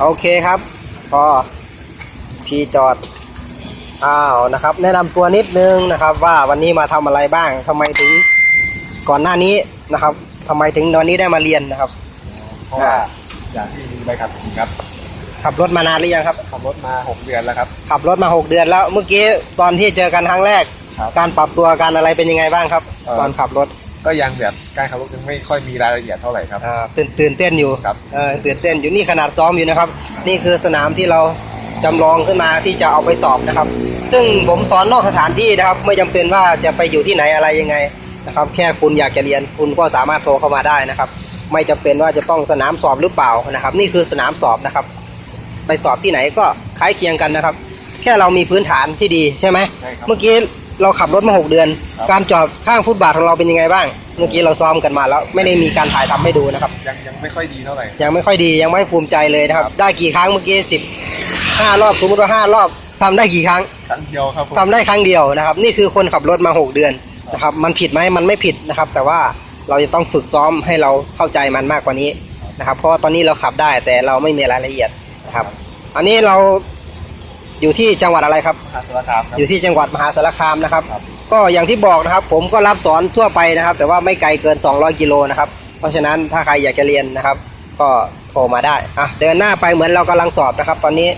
โอเคครับ พอพี่จอด อ้าวนะครับ แนะนำตัวนิดนึงนะครับว่าวันนี้มาทำอะไรบ้างทำไมถึงก่อนหน้านี้นะครับทำไมถึงวันนี้ได้มาเรียนนะครับเพราะว่าอยากที่มีใบขับขี่ครับ ขับรถมานานหรือยังครับ ขับรถมา 6 เดือนแล้วครับ ขับรถมา 6 เดือนแล้ว เมื่อกี้ตอนที่เจอกันครั้งแรก ครับ การปรับตัวการอะไรเป็นยังไงบ้างครับ เอ่อ ตอนขับรถ ก็ยังแบบการขับรถยังไม่ค่อยมีรายละเอียดเท่าไหร่ครับ อ่าตื่นตื่นเต้นอยู่ครับเออตื่นเต้นอยู่นี่ขนาดซ้อมอยู่นะครับ นี่คือสนามที่เราจำลองขึ้นมาที่จะเอาไปสอบนะครับ ซึ่งผมสอนนอกสถานที่นะครับ ไม่จำเป็นว่าจะไปอยู่ที่ไหนอะไรยังไงนะครับ แค่คุณอยากจะเรียนคุณก็สามารถโทรเข้ามาได้นะครับ ไม่จำเป็นว่าจะต้องสนามสอบหรือเปล่านะครับ นี่คือสนามสอบนะครับ ไปสอบที่ไหนก็คล้ายเคียงกันนะครับ แค่เรามีพื้นฐานที่ดีใช่ไหมใช่ครับ เมื่อกี้ เราขับรถมาหกเดือนครับการจอดข้างฟุตบาทของเราเป็นยังไงบ้าง เมื่อกี้เราซ้อมกันมาแล้ว ไม่ได้มีการถ่ายทำให้ดูนะครับ ยังยังไม่ค่อยดีเท่าไหร่ ยังไม่ค่อยดียังไม่ภูมิใจเลยนะครับครับได้กี่ครั้งเมื่อกี้สิบห้ารอบสมมติว่าห้ารอบทำได้กี่ครั้ง ครั้งเดียวครับผมทำได้ครั้งเดียวนะครับ นี่คือคนขับรถมาหกเดือนนะครับ มันผิดไหมมันไม่ผิดนะครับ แต่ว่าเราจะต้องฝึกซ้อมให้เราเข้าใจมันมากกว่านี้นะครับ เพราะว่าตอนนี้เราขับได้แต่เราไม่มีรายละเอียดนะครับ อันนี้เรา อยู่ที่จังหวัดอะไรครับมหาสารคามครับ อยู่ที่จังหวัดมหาสารคามนะครับ ครับ ก็อย่างที่บอกนะครับ ผมก็รับสอนทั่วไปนะครับ แต่ว่าไม่ไกลเกิน 200 กิโลนะครับ เพราะฉะนั้นถ้าใครอยากจะเรียนนะครับ ก็โทรมาได้อะเดินหน้าไปเหมือนเรากำลังสอบนะครับ ตอนนี้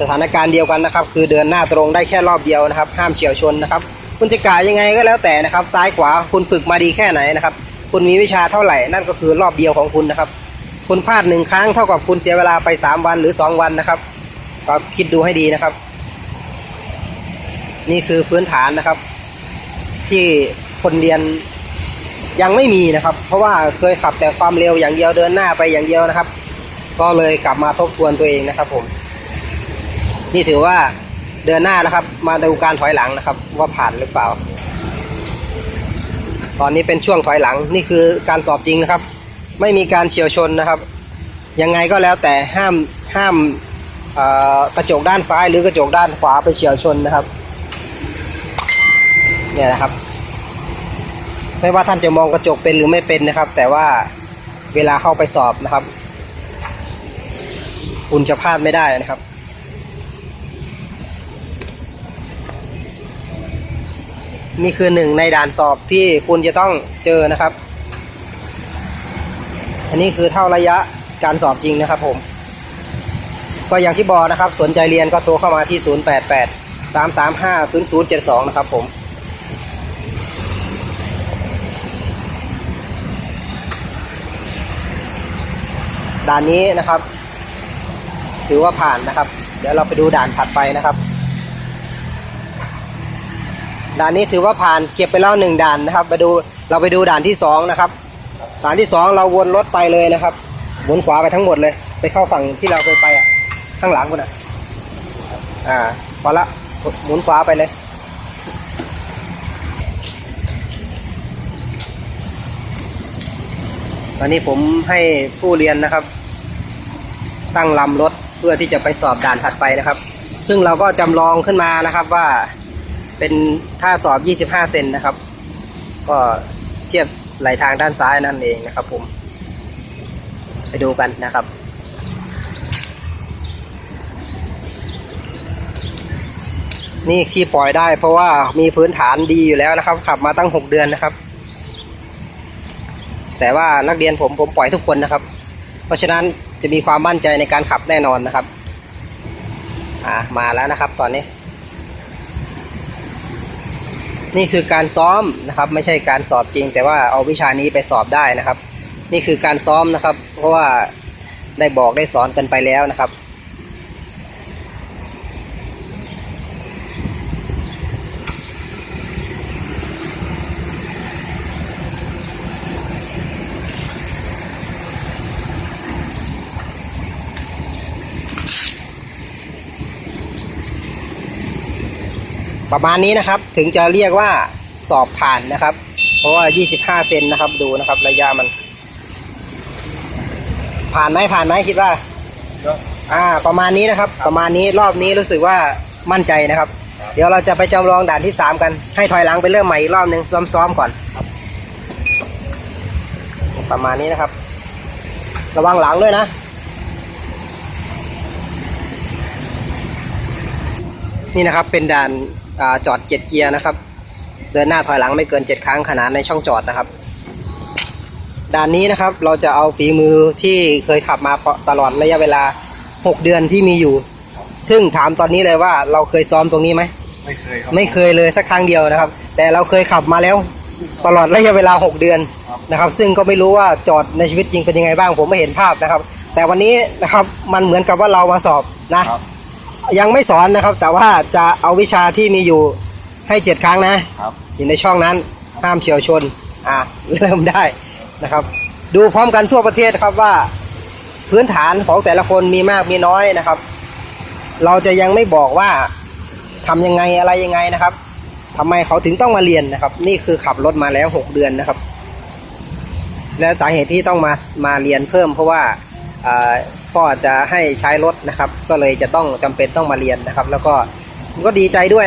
สถานการณ์เดียวกันนะครับ คือเดินหน้าตรงได้แค่รอบเดียวนะครับ ห้ามเฉียวชนนะครับ คุณจะกะยังไงก็แล้วแต่นะครับ ซ้ายขวาคุณฝึกมาดีแค่ไหนนะครับ คุณมีวิชาเท่าไหร่นั่นก็คือรอบเดียวของคุณนะครับ คุณพลาดหนึ่งครั้งเท่ากับคุณเสียเวลาไป 3 วันหรือ 2 วันนะครับ ก็คิดดูให้ดีนะครับ นี่คือพื้นฐานนะครับ ที่คนเรียนยังไม่มีนะครับ เพราะว่าเคยขับแต่ความเร็วอย่างเดียวเดินหน้าไปอย่างเดียวนะครับ ก็เลยกลับมาทบทวนตัวเองนะครับ ผม นี่ถือว่าเดินหน้านะครับ มาดูการถอยหลังนะครับ ว่าผ่านหรือเปล่า ตอนนี้เป็นช่วงถอยหลังนี่คือการสอบจริงนะครับ ไม่มีการเฉียวชนนะครับ ยังไงก็แล้วแต่ห้ามห้าม กระจกด้านซ้ายหรือกระจกด้านขวาไปเฉียวชนนะครับ เนี่ยนะครับ ไม่ว่าท่านจะมองกระจกเป็นหรือไม่เป็นนะครับ แต่ว่าเวลาเข้าไปสอบนะครับ คุณจะพลาดไม่ได้นะครับนี่คือหนึ่งในด่านสอบที่คุณจะต้องเจอนะครับ อันนี้คือเท่าระยะการสอบจริงนะครับผม ก็อย่างที่บอกนะครับ สนใจเรียนก็โทรเข้ามาที่ 088 335 0072 นะครับผมด่านนี้นะครับ ถือว่าผ่านนะครับ เดี๋ยวเราไปดูด่านถัดไปนะครับ ด่านนี้ถือว่าผ่านเก็บไปแล้วหนึ่งด่านนะครับไปดูเราไปดูด่านที่สองนะครับ ด่านที่สองเราวนรถไปเลยนะครับหมุนขวาไปทั้งหมดเลย ไปเข้าฝั่งที่เราเคยไปอะ ข้างหลังคุณอะอ่าพอละหมุนขวาไปเลย ตอนนี้ผมให้ผู้เรียนนะครับ ตั้งลำรถเพื่อที่จะไปสอบด่านถัดไปนะครับ ซึ่งเราก็จำลองขึ้นมานะครับว่าเป็นท่าสอบ 25 เซนนะครับ ก็เทียบไหลทางด้านซ้ายนั่นเองนะครับผม ไปดูกันนะครับ นี่ที่ปล่อยได้ เพราะว่ามีพื้นฐานดีอยู่แล้วนะครับ ขับมาตั้ง6เดือนนะครับ แต่ว่านักเรียนผมผมปล่อยทุกคนนะครับ เพราะฉะนั้นจะมีความมั่นใจในการขับแน่นอนนะครับ อ่ามาแล้วนะครับตอนนี้ นี่คือการซ้อมนะครับ ไม่ใช่การสอบจริง แต่ว่าเอาวิชานี้ไปสอบได้นะครับ นี่คือการซ้อมนะครับ เพราะว่าได้บอกได้สอนกันไปแล้วนะครับ ประมาณนี้นะครับถึงจะเรียกว่าสอบผ่านนะครับ เพราะว่า 25 เซนนะครับดูนะครับระยะมัน ผ่านไหมผ่านไหมคิดว่าอ่า ประมาณนี้นะครับ ประมาณนี้รอบนี้รู้สึกว่ามั่นใจนะครับ เดี๋ยวเราจะไปจำลองด่านที่ 3 กันให้ถอยหลังไปเริ่มใหม่อีกรอบหนึ่งซ้อมๆก่อน ประมาณนี้นะครับ ระวังหลังด้วยนะนี่นะครับเป็นด่าน จอดเจ็ดเกียร์นะครับ เดินหน้าถอยหลังไม่เกินเจ็ดครั้งขนาดในช่องจอดนะครับ ด่านนี้นะครับเราจะเอาฝีมือที่เคยขับมาตลอดระยะเวลา 6 เดือนที่มีอยู่ ซึ่งถามตอนนี้เลยว่าเราเคยซ้อมตรงนี้ไหมไม่เคยครับไม่เคยเลยสักครั้งเดียวนะครับ แต่เราเคยขับมาแล้วตลอดระยะเวลา 6 เดือนนะครับ ซึ่งก็ไม่รู้ว่าจอดในชีวิตจริงเป็นยังไงบ้างผมไม่เห็นภาพนะครับ แต่วันนี้นะครับมันเหมือนกับว่าเรามาสอบนะครับ ยังไม่สอนนะครับ แต่ว่าจะเอาวิชาที่มีอยู่ให้เจ็ดครั้งนะครับอยู่ในช่องนั้นห้ามเฉียวชน อะเริ่มได้นะครับ ดูพร้อมกันทั่วประเทศครับว่า พื้นฐานของแต่ละคนมีมากมีน้อยนะครับ เราจะยังไม่บอกว่าทำยังไงอะไรยังไงนะครับทำไมเขาถึงต้องมาเรียนนะครับ นี่คือขับรถมาแล้วหกเดือนนะครับ และสาเหตุที่ต้องมามาเรียนเพิ่มเพราะว่าเอ่อ พ่อจะให้ใช้รถนะครับ ก็เลยจะต้องจำเป็นต้องมาเรียนนะครับ แล้วก็ก็ดีใจด้วย